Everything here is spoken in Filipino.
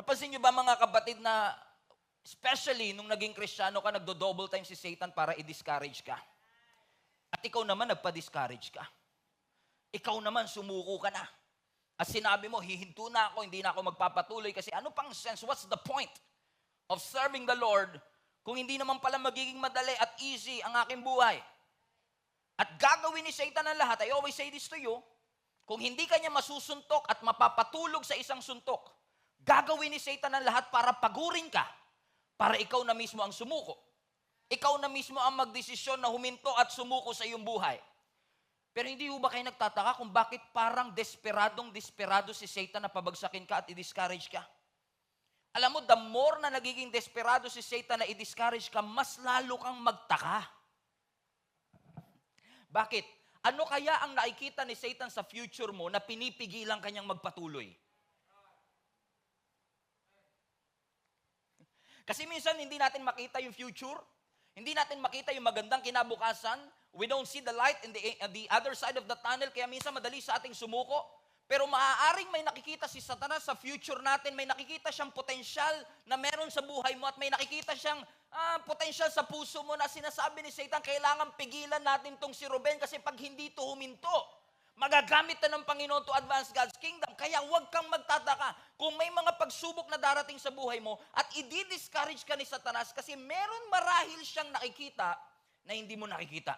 Napansin niyo ba mga kapatid na especially nung naging kristyano ka, nagdo-double time si Satan para i-discourage ka. At ikaw naman nagpa-discourage ka. Ikaw naman sumuko ka na. At sinabi mo, hihinto na ako, hindi na ako magpapatuloy kasi ano pang sense, what's the point of serving the Lord kung hindi naman pala magiging madali at easy ang aking buhay? At gagawin ni Satan ang lahat, I always say this to you, kung hindi ka niya masusuntok at mapapatulog sa isang suntok, gagawin ni Satan ang lahat para pagurin ka, para ikaw na mismo ang sumuko. Ikaw na mismo ang magdesisyon na huminto at sumuko sa iyong buhay. Pero hindi ho ba kayo nagtataka kung bakit parang desperadong desperado si Satan na pabagsakin ka at i-discourage ka? Alam mo, the more na nagiging desperado si Satan na i-discourage ka, mas lalo kang magtaka. Bakit? Ano kaya ang nakikita ni Satan sa future mo na pinipigilan kanyang magpatuloy? Kasi minsan hindi natin makita yung future, hindi natin makita yung magandang kinabukasan, we don't see the light in the, uh, the other side of the tunnel, kaya minsan madali sa ating sumuko. Pero maaaring may nakikita si Satanas sa future natin, may nakikita siyang potensyal na meron sa buhay mo at may nakikita siyang ah, potensyal sa puso mo na sinasabi ni Satan, kailangan pigilan natin tong si Ruben kasi pag hindi to huminto, magagamit na ng Panginoon to advance God's kingdom. Kaya huwag kang magtataka kung may mga pagsubok na darating sa buhay mo at i-discourage ka ni Satanas kasi meron marahil siyang nakikita na hindi mo nakikita.